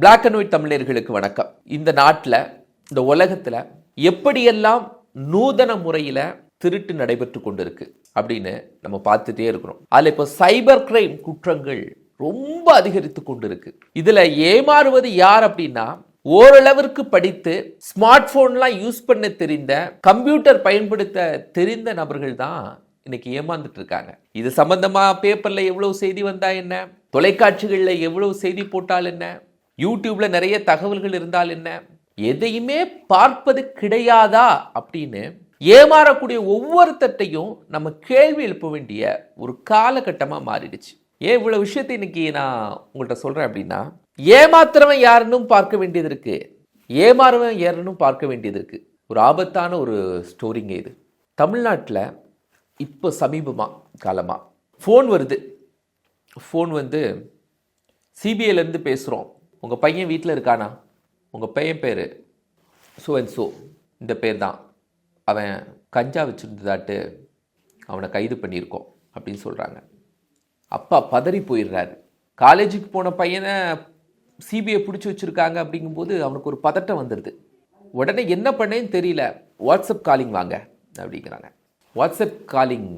Black and white தமிழர்களுக்கு வணக்கம். இந்த நாட்டில் இந்த உலகத்தில் எப்படியெல்லாம் நூதன முறையில் திருட்டு நடைபெற்று கொண்டிருக்கு அப்படின்னு நம்ம பார்த்துட்டே இருக்கிறோம். அதில் இப்போ சைபர் கிரைம் குற்றங்கள் ரொம்ப அதிகரித்து கொண்டிருக்கு. இதில் ஏமாறுவது யார் அப்படின்னா ஓரளவிற்கு படித்து ஸ்மார்ட் போன்லாம் யூஸ் பண்ண தெரிந்த கம்ப்யூட்டர் பயன்படுத்த தெரிந்த நபர்கள் தான் இன்னைக்கு ஏமாந்துட்டு இருக்காங்க. இது சம்பந்தமா பேப்பர்ல எவ்வளவு செய்தி வந்தா என்ன? தொலைக்காட்சிகளில் எவ்வளவு செய்தி போட்டால் என்ன? யூடியூப்பில் நிறைய தகவல்கள் இருந்தால் என்ன? எதையுமே பார்ப்பது கிடையாதா? அப்படின்னு ஏமாறக்கூடிய ஒவ்வொருத்தட்டையும் நம்ம கேள்வி எழுப்ப வேண்டிய ஒரு காலகட்டமாக மாறிடுச்சு. ஏன் இவ்வளோ விஷயத்தை இன்னைக்கு நான் உங்கள்கிட்ட சொல்கிறேன் அப்படின்னா ஏமாத்துறவன் யாருன்னு பார்க்க வேண்டியது இருக்குது ஏமாறுவன் யாருன்னு பார்க்க வேண்டியது இருக்குது ஒரு ஆபத்தான ஒரு ஸ்டோரிங்க இது. தமிழ்நாட்டில் இப்போ சமீபமாக காலமாக ஃபோன் வருது. ஃபோன் வந்து சிபிஐலேருந்து பேசுகிறோம் உங்கள் பையன் வீட்டில் இருக்கானா? உங்கள் பையன் பேர் ஸோ அண்ட் ஸோ இந்த பேர் தான் அவன் கஞ்சா வச்சுருந்ததாட்டு அவனை கைது பண்ணியிருக்கோம் அப்படின்னு சொல்கிறாங்க அப்பா பதறி போயிடுறாரு. காலேஜுக்கு போன பையனை சிபிஐ பிடிச்சி வச்சுருக்காங்க அப்படிங்கும்போது அவனுக்கு ஒரு பதட்டம் வந்துடுது. உடனே என்ன பண்ணேன்னு தெரியல. வாட்ஸ்அப் காலிங் வாங்க அப்படிங்கிறாங்க. வாட்ஸ்அப் காலிங்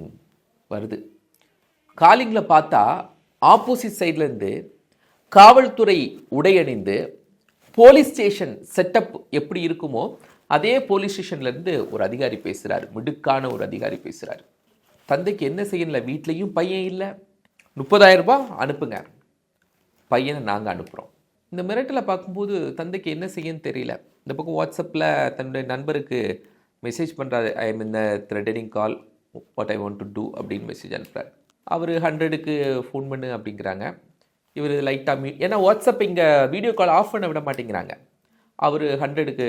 வருது. காலிங்கில் பார்த்தா ஆப்போசிட் சைட்லேருந்து காவல்துறை உடையணிந்து போலீஸ் ஸ்டேஷன் செட்டப் எப்படி இருக்குமோ அதே போலீஸ் ஸ்டேஷன்லேருந்து ஒரு அதிகாரி பேசுகிறாரு மிடுக்கான ஒரு அதிகாரி பேசுகிறாரு தந்தைக்கு என்ன செய்யல வீட்லேயும் பையன் இல்லை. முப்பதாயிரம் ரூபாய் அனுப்புங்க. பையனை நாங்கள் அனுப்புகிறோம் இந்த மிரட்டலை பார்க்கும்போது தந்தைக்கு என்ன செய்யன்னு தெரியல. இந்த பக்கம் வாட்ஸ்அப்பில் தன்னுடைய நண்பருக்கு மெசேஜ் பண்ணுறாரு ஐ எம் இந்த threatening call what I want to do அப்படின்னு மெசேஜ் அனுப்புகிறார் அவர் ஹண்ட்ரடுக்கு ஃபோன் பண்ணு அப்படிங்கிறாங்க. இவர் லைட்டாக மீ ஏன்னா வாட்ஸ்அப் இங்கே வீடியோ கால் ஆஃப் பண்ண விட மாட்டேங்கிறாங்க. அவர் ஹண்ட்ரடுக்கு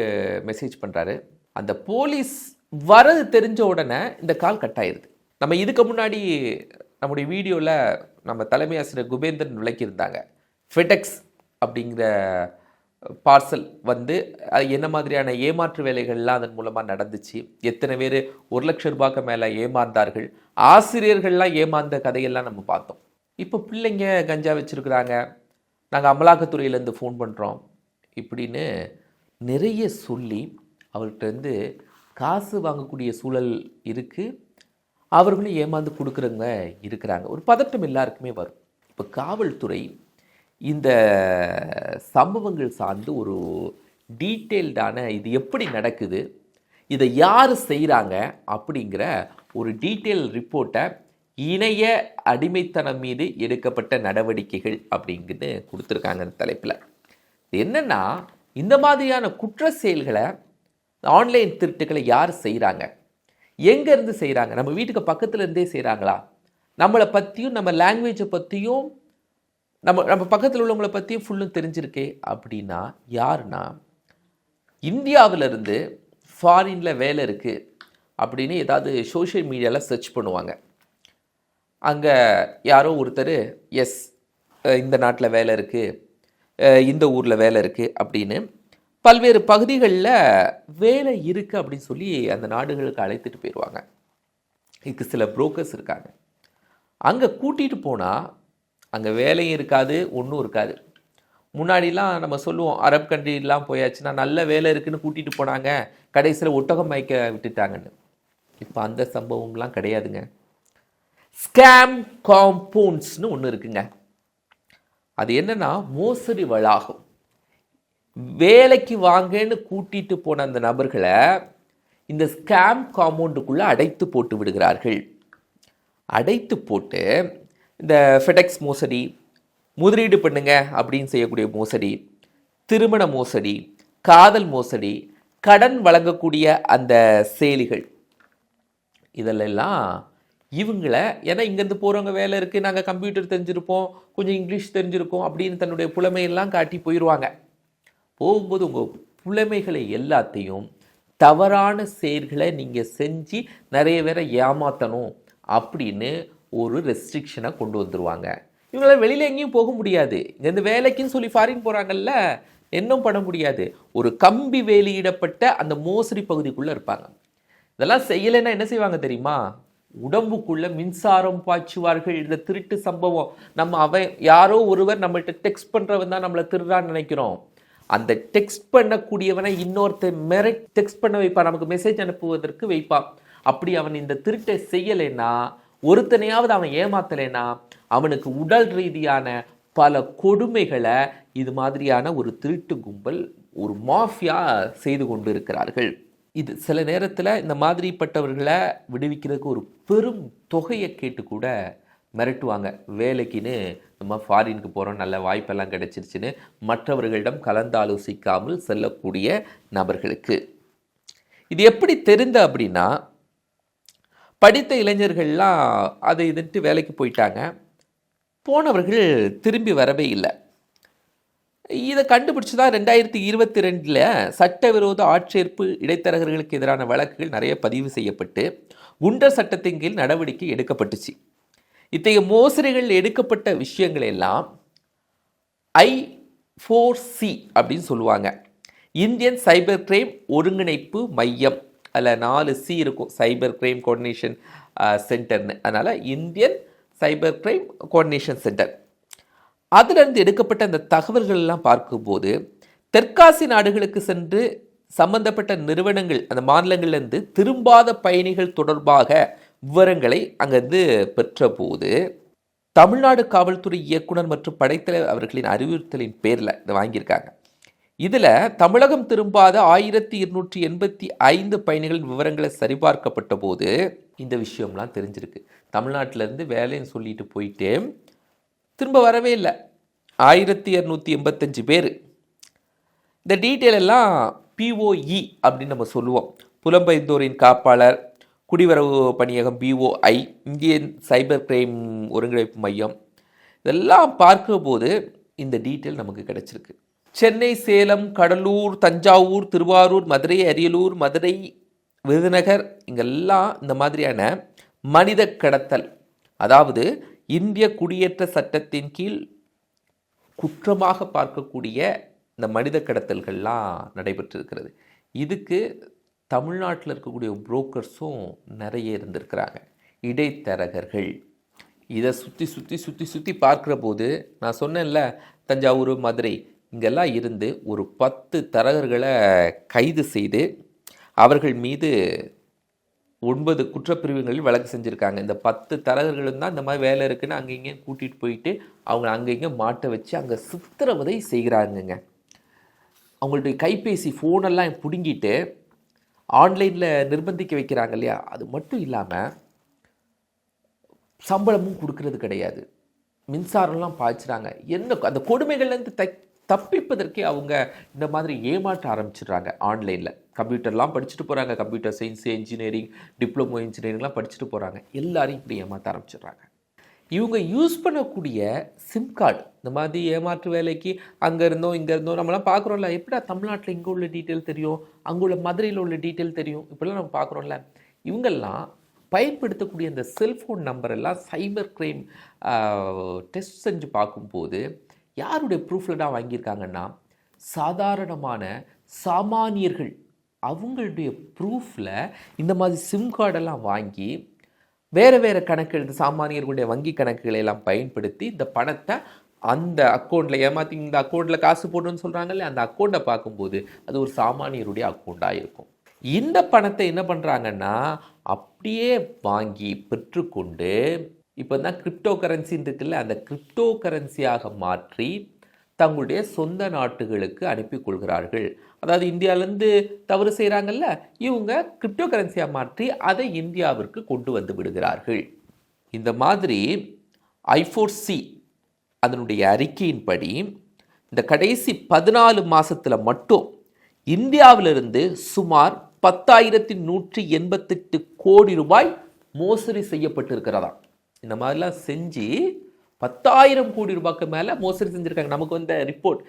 மெசேஜ் பண்ணுறாரு அந்த போலீஸ் வரது தெரிஞ்ச உடனே இந்த கால் கட் ஆயிருது. நம்ம இதுக்கு முன்னாடி நம்முடைய வீடியோவில் நம்ம தலைமை ஆசிரியர் குபேந்திரன் விளக்கியிருந்தாங்க. ஃபெடெக்ஸ் அப்படிங்கிற பார்சல் வந்து அது என்ன மாதிரியான ஏமாற்று வேலைகள்லாம் அதன் மூலமாக நடந்துச்சு? எத்தனை பேர் ஒரு லட்சம் ரூபாய்க்கு மேலே ஏமாந்தார்கள்? ஆசிரியர்கள்லாம் ஏமாந்த கதையெல்லாம் நம்ம பார்த்தோம். இப்போ பிள்ளைங்க கஞ்சா வச்சுருக்குறாங்க. நாங்கள் அமலாக்கத்துறையிலேருந்து ஃபோன் பண்ணுறோம் இப்படின்னு நிறைய சொல்லி அவர்கிட்டருந்து காசு வாங்கக்கூடிய சூழல் இருக்குது அவர்களும் ஏமாந்து கொடுக்குறவங்க இருக்கிறாங்க. ஒரு பதட்டம் எல்லாருக்குமே வரும். இப்போ காவல்துறை இந்த சம்பவங்கள் சார்ந்து ஒரு டீட்டெயில்டான இது எப்படி நடக்குது இதை யார் செய்கிறாங்க அப்படிங்கிற ஒரு டீட்டெயில் ரிப்போர்ட்டை இணைய அடிமைத்தனம் மீது எடுக்கப்பட்ட நடவடிக்கைகள் அப்படிங்கிறது கொடுத்துருக்காங்க அந்த தலைப்பில். என்னென்னா இந்த மாதிரியான குற்ற செயல்களை ஆன்லைன் திருட்டுகளை யார் செய்கிறாங்க எங்கேருந்து செய்கிறாங்க நம்ம வீட்டுக்கு பக்கத்தில் இருந்தே செய்கிறாங்களா நம்மளை பற்றியும் நம்ம லாங்குவேஜை பற்றியும் நம்ம நம்ம பக்கத்தில் உள்ளவங்கள பற்றியும் ஃபுல்லும் தெரிஞ்சிருக்கே அப்படின்னா யாருன்னா இந்தியாவிலிருந்து ஃபாரினில் வேலை இருக்குது அப்படின்னு ஏதாவது சோஷியல் மீடியாவில் சர்ச் பண்ணுவாங்க. அங்கே யாரோ ஒருத்தர் எஸ் இந்த நாட்டில் வேலை இருக்குது இந்த ஊரில் வேலை இருக்குது அப்படின்னு பல்வேறு பகுதிகளில் வேலை இருக்குது அப்படின்னு சொல்லி அந்த நாடுகளுக்கு அழைத்துட்டு போயிடுவாங்க இதுக்கு சில புரோக்கர்ஸ் இருக்காங்க. அங்கே கூட்டிகிட்டு போனால் அங்கே வேலையும் இருக்காது ஒன்றும் இருக்காது. முன்னாடிலாம் நம்ம சொல்லுவோம் அரப் கண்ட்ரிலாம் போயாச்சுன்னா நல்ல வேலை இருக்குதுன்னு கூட்டிகிட்டு போனாங்க கடைசியில் ஒட்டகம் மயக்க விட்டுட்டாங்கன்னு. இப்போ அந்த சம்பவம்லாம் கிடையாதுங்க. ஸ்கேம் காம்பவுண்ட்ஸ்னு ஒன்று இருக்குங்க. அது என்னன்னா மோசடி வளாகம் வேலைக்கு வாங்கன்னு கூட்டிட்டு போன அந்த நபர்களை இந்த ஸ்கேம் காம்பவுண்டுக்குள்ளே அடைத்து போட்டு விடுகிறார்கள். அடைத்து போட்டு இந்த ஃபெடெக்ஸ் மோசடி முதலீடு பண்ணுங்க அப்படின்னு செய்யக்கூடிய மோசடி திருமண மோசடி காதல் மோசடி கடன் வழங்கக்கூடிய அந்த செயலிகள் இதெல்லாம் இவங்களை ஏன்னா இங்கேருந்து போகிறவங்க வேலை இருக்குது நாங்கள் கம்ப்யூட்டர் தெரிஞ்சிருப்போம் கொஞ்சம் இங்கிலீஷ் தெரிஞ்சிருக்கோம் அப்படின்னு தன்னுடைய புலமையெல்லாம் காட்டி போயிடுவாங்க போகும்போது உங்கள் புலமைகளை எல்லாத்தையும் தவறான செயல்களை நீங்கள் செஞ்சு நிறைய பேரை ஏமாற்றணும் அப்படின்னு ஒரு ரெஸ்ட்ரிக்ஷனை கொண்டு வந்துடுவாங்க இவங்களால் வெளியில் எங்கேயும் போக முடியாது. இங்கேருந்து வேலைக்குன்னு சொல்லி ஃபாரின் போகிறாங்கல்ல இன்னும் பண்ண முடியாது. ஒரு கம்பி வேலியிடப்பட்ட அந்த மோசடி பகுதிக்குள்ளே இருப்பாங்க. இதெல்லாம் செய்யலைன்னா என்ன செய்வாங்க தெரியுமா? உடம்புக்குள்ள மின்சாரம் பாய்ச்சுவார்கள் இந்த திருட்டு சம்பவம். நம்ம அவன் யாரோ ஒருவர் நம்மள்ட்ட டெக்ஸ்ட் பண்றவன் தான் நம்மளை திருடான்னு நினைக்கிறோம். அந்த டெக்ஸ்ட் பண்ணக்கூடியவனை இன்னொருத்தன் மெரட் டெக்ஸ்ட் பண்ண வைப்பான். நமக்கு மெசேஜ் அனுப்புவதற்கு வைப்பான். அப்படி அவன் இந்த திருட்டை செய்யலைன்னா ஒருத்தனையாவது அவன் ஏமாத்தலைன்னா அவனுக்கு உடல் ரீதியான பல கொடுமைகளை இது மாதிரியான ஒரு திருட்டு கும்பல் ஒரு மாஃபியா செய்து கொண்டு இருக்கிறார்கள் இது சில நேரத்தில் இந்த மாதிரிப்பட்டவர்களை விடுவிக்கிறதுக்கு ஒரு பெரும் தொகையை கேட்டு கூட மிரட்டுவாங்க. வேலைக்குன்னு நம்ம ஃபாரினுக்கு போகிறோம் நல்ல வாய்ப்பெல்லாம் கிடைச்சிருச்சுன்னு மற்றவர்களிடம் கலந்தாலோசிக்காமல் செல்லக்கூடிய நபர்களுக்கு. இது எப்படி தெரிந்த அப்படின்னா படித்த இளைஞர்கள்லாம் அதை இதுன்ட்டு வேலைக்கு போயிட்டாங்க. போனவர்கள் திரும்பி வரவே இல்லை. இதை கண்டுபிடிச்சு தான் ரெண்டாயிரத்தி இருபத்தி ரெண்டில் சட்டவிரோத ஆட்சேர்ப்பு இடைத்தரகர்களுக்கு எதிரான வழக்குகள் நிறைய பதிவு செய்யப்பட்டு குண்டர் சட்டத்தின் கீழ் நடவடிக்கை எடுக்கப்பட்டுச்சு. இத்தகைய மோசடிகள் எடுக்கப்பட்ட விஷயங்கள் எல்லாம் ஐ ஃபோர் சி அப்படின்னு சொல்லுவாங்க. இந்தியன் சைபர் கிரைம் ஒருங்கிணைப்பு மையம். அதில் நாலு சி இருக்கும் சைபர் கிரைம் கோஆர்டினேஷன் சென்டர்னு. அதனால் Indian cyber crime coordination centre. அதிலிருந்து எடுக்கப்பட்ட அந்த தகவல்கள் எல்லாம் பார்க்கும்போது தெற்காசி நாடுகளுக்கு சென்று சம்பந்தப்பட்ட நிறுவனங்கள் அந்த மாநிலங்கள்லேருந்து திரும்பாத பயணிகள் தொடர்பாக விவரங்களை அங்கிருந்து பெற்றபோது தமிழ்நாடு காவல்துறை இயக்குனர் மற்றும் படைத்தலைவர் அவர்களின் அறிவுறுத்தலின் பேரில் இதை வாங்கியிருக்காங்க. இதில் தமிழகம் திரும்பாத ஆயிரத்தி இருநூற்றி எண்பத்தி ஐந்து பயணிகளின் விவரங்களை சரிபார்க்கப்பட்ட போது இந்த விஷயம்லாம் தெரிஞ்சிருக்கு. தமிழ்நாட்டிலேருந்து வேலைன்னு சொல்லிட்டு போயிட்டு திரும்ப வரவே இல்லை. ஆயிரத்தி இரநூத்தி எண்பத்தஞ்சு பேர். இந்த டீட்டெயில் எல்லாம் பிஓஇ அப்படின்னு நம்ம சொல்லுவோம். புலம்பெயர்ந்தோரின் காப்பாளர் குடிவரவு பணியகம் பிஓஐ இந்தியன் சைபர் கிரைம் ஒருங்கிணைப்பு மையம். இதெல்லாம் பார்க்கும்போது இந்த டீட்டெயில் நமக்கு கிடச்சிருக்கு. சென்னை சேலம் கடலூர் தஞ்சாவூர் திருவாரூர் மதுரை அரியலூர் மதுரை விருதுநகர் இங்கெல்லாம் இந்த மாதிரியான மனித கடத்தல் அதாவது இந்திய குடியேற்ற சட்டத்தின் கீழ் குற்றமாக பார்க்கக்கூடிய இந்த மனித கடத்தல்கள்லாம் நடைபெற்றிருக்கிறது. இதுக்கு தமிழ்நாட்டில் இருக்கக்கூடிய புரோக்கர்ஸும் நிறைய இருந்திருக்கிறாங்க. இடைத்தரகர்கள். இதை சுற்றி சுற்றி சுற்றி சுற்றி பார்க்குற போது நான் சொன்னேன்ல தஞ்சாவூர் மதுரை இங்கெல்லாம் இருந்து ஒரு பத்து தரகர்களை கைது செய்து அவர்கள் மீது ஒன்பது குற்றப்பிரிவுகளில் வழக்கு செஞ்சுருக்காங்க. இந்த பத்து தரகர்களும் தான் இந்த மாதிரி வேலை இருக்குன்னு அங்கே இங்கேயும் கூட்டிகிட்டு போயிட்டு அவங்க அங்கே இங்கே மாட்ட வச்சு அங்கே சித்திரவதை செய்கிறாங்கங்க. அவங்களுடைய கைபேசி ஃபோனெல்லாம் பிடுங்கிட்டு ஆன்லைனில் நிர்பந்திக்க வைக்கிறாங்க இல்லையா? அது மட்டும் இல்லாமல் சம்பளமும் கொடுக்கறது கிடையாது. மின்சாரம்லாம் பாய்ச்சுறாங்க. என்ன அந்த கொடுமைகள்லேருந்து த தப்பிப்பதற்கே அவங்க இந்த மாதிரி ஏமாற்ற ஆரம்பிச்சிடுறாங்க ஆன்லைனில். கம்ப்யூட்டர்லாம் படிச்சுட்டு போகிறாங்க கம்ப்யூட்டர் சயின்ஸ் இன்ஜினியரிங் டிப்ளமோ இன்ஜினியரிங்லாம் படிச்சுட்டு போகிறாங்க எல்லாரையும் இப்படி ஏமாற்ற ஆரம்பிச்சிடுறாங்க. இவங்க யூஸ் பண்ணக்கூடிய சிம் கார்டு இந்த மாதிரி ஏமாற்று வேலைக்கு அங்கே இருந்தோம் இங்கே இருந்தோம் நம்மளாம் பார்க்குறோம்ல எப்படா தமிழ்நாட்டில் இங்கே உள்ள டீட்டெயில் தெரியும்? அங்கே உள்ள மதுரையில் உள்ள டீட்டெயில் தெரியும்? இப்படிலாம் நம்ம பார்க்குறோம்ல. இவங்கெல்லாம் பயன்படுத்தக்கூடிய இந்த செல்ஃபோன் நம்பர் எல்லாம் சைபர் கிரைம் டெஸ்ட் செஞ்சு பார்க்கும்போது யாருடைய ப்ரூஃபில் தான் வாங்கியிருக்காங்கன்னா சாதாரணமான சாமானியர்கள் அவங்களுடைய ப்ரூஃபில் இந்த மாதிரி சிம் கார்டெல்லாம் வாங்கி வேறு வேறு கணக்கு இந்த சாமானியர்களுடைய வங்கி கணக்குகளை எல்லாம் பயன்படுத்தி இந்த பணத்தை அந்த அக்கௌண்ட்டில் ஏமாற்றி இந்த அக்கௌண்ட்டில் காசு போடணும்னு சொல்கிறாங்கல்ல அந்த அக்கௌண்ட்டை பார்க்கும்போது அது ஒரு சாமானியருடைய அக்கௌண்ட்டாக இருக்கும். இந்த பணத்தை என்ன பண்ணுறாங்கன்னா அப்படியே வாங்கி பெற்றுக்கொண்டு இப்போ தான் கிரிப்டோ கரன்சின்னு இருக்குல்ல அந்த கிரிப்டோ கரன்சியாக மாற்றி தங்களுடைய சொந்த நாட்டுகளுக்கு அனுப்பி கொள்கிறார்கள். அதாவது இந்தியாவிலேருந்து தவறு செய்கிறாங்கல்ல இவங்க கிரிப்டோ கரன்சியாக மாற்றி அதை இந்தியாவிற்கு கொண்டு வந்து விடுகிறார்கள். இந்த மாதிரி ஐஃபோர் சி அதனுடைய அறிக்கையின்படி இந்த கடைசி பதினாலு மாதத்தில் மட்டும் இந்தியாவிலிருந்து சுமார் பத்தாயிரத்தி நூற்றி எண்பத்தெட்டு கோடி ரூபாய் மோசடி செய்யப்பட்டிருக்கிறதா இந்த மாதிரிலாம் செஞ்சு பத்தாயிரம் கோடி ரூபாய்க்கு மேலே மோசடி செஞ்சுருக்காங்க. நமக்கு வந்த ரிப்போர்ட்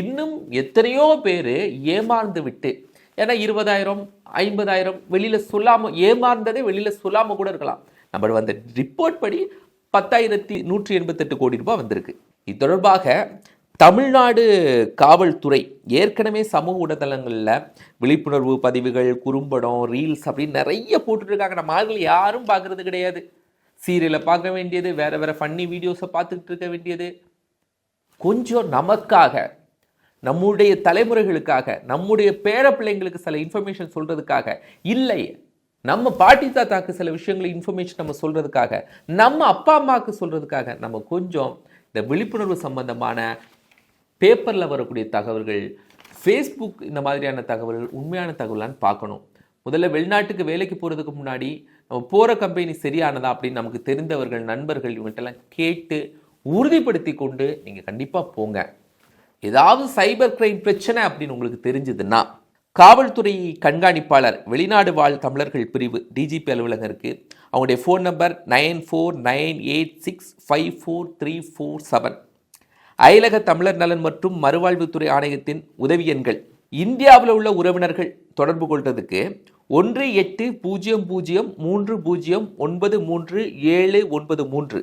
இன்னும் எத்தனையோ பேர் ஏமாந்து விட்டு ஏன்னா இருபதாயிரம் ஐம்பதாயிரம் வெளியில் சொல்லாமல் ஏமாந்ததே வெளியில் சொல்லாமல் கூட இருக்கலாம். நம்ம வந்த ரிப்போர்ட் படி பத்தாயிரத்தி நூற்றி எண்பத்தெட்டு கோடி ரூபாய் வந்திருக்கு. இது தொடர்பாக தமிழ்நாடு காவல்துறை ஏற்கனவே சமூக ஊடகங்களில் விழிப்புணர்வு பதிவுகள் குறும்படம் ரீல்ஸ் அப்படின்னு நிறைய போட்டுட்டு இருக்காங்க. நம்ம ஆளுகள் யாரும் பார்க்கறது கிடையாது. சீரியலை பார்க்க வேண்டியது வேறு வேறு ஃபன்னி வீடியோஸை பார்த்துக்கிட்டு இருக்க வேண்டியது. கொஞ்சம் நமக்காக நம்முடைய தலைமுறைகளுக்காக நம்முடைய பேர பிள்ளைங்களுக்கு சில இன்ஃபர்மேஷன் சொல்கிறதுக்காக இல்லை நம்ம பாட்டி தாத்தாக்கு சில விஷயங்களை இன்ஃபர்மேஷன் நம்ம சொல்கிறதுக்காக நம்ம அப்பா அம்மாவுக்கு சொல்கிறதுக்காக நம்ம கொஞ்சம் இந்த விழிப்புணர்வு சம்பந்தமான பேப்பரில் வரக்கூடிய தகவல்கள் ஃபேஸ்புக் இந்த மாதிரியான தகவல்கள் உண்மையான தகவலான்னு பார்க்கணும். முதல்ல வெளிநாட்டுக்கு வேலைக்கு போகிறதுக்கு முன்னாடி நம்ம போகிற கம்பெனி சரியானதா அப்படின்னு நமக்கு தெரிந்தவர்கள் நண்பர்கள் இவங்கள்ட்டெல்லாம் கேட்டு உறுதிப்படுத்தி கொண்டு நீங்கள் கண்டிப்பாக போங்க. ஏதாவது சைபர் கிரைம் பிரச்சனை அப்படின்னு உங்களுக்கு தெரிஞ்சதுன்னா காவல்துறை கண்காணிப்பாளர் வெளிநாடு வாழ் தமிழர்கள் பிரிவு டிஜிபி அலுவலகம் இருக்குது அவங்களுடைய phone number nine four nine eight six five four three four seven. அயலக தமிழர் நலன் மற்றும் மறுவாழ்வுத்துறை ஆணையத்தின் உதவி எண்கள் இந்தியாவில் உள்ள உறவினர்கள் தொடர்பு கொள்றதுக்கு ஒன்று எட்டு பூஜ்ஜியம் பூஜ்ஜியம் மூன்று பூஜ்ஜியம் ஒன்பது மூன்று ஏழு ஒன்பது மூன்று.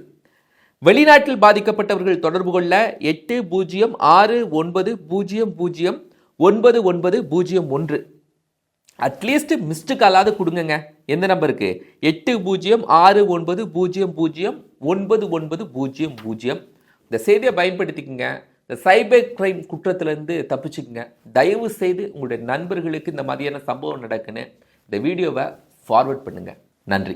வெளிநாட்டில் பாதிக்கப்பட்டவர்கள் தொடர்பு கொள்ள எட்டு பூஜ்ஜியம் ஆறு ஒன்பது பூஜ்ஜியம் பூஜ்ஜியம் ஒன்பது ஒன்பது பூஜ்ஜியம் ஒன்று. அட்லீஸ்ட் மிஸ்டு காலாவது கொடுங்கங்க. எந்த நம்பருக்கு? எட்டு பூஜ்ஜியம் ஆறு ஒன்பது பூஜ்ஜியம் பூஜ்ஜியம் ஒன்பது ஒன்பது பூஜ்ஜியம் பூஜ்ஜியம். இந்த செய்தியை பயன்படுத்திக்கங்க. இந்த சைபர் கிரைம் குற்றத்திலேருந்து தப்பிச்சுக்குங்க. தயவு செய்து உங்களுடைய நண்பர்களுக்கு இந்த மாதிரியான சம்பவம் நடக்குன்னு இந்த வீடியோவை ஃபார்வர்ட் பண்ணுங்க. நன்றி.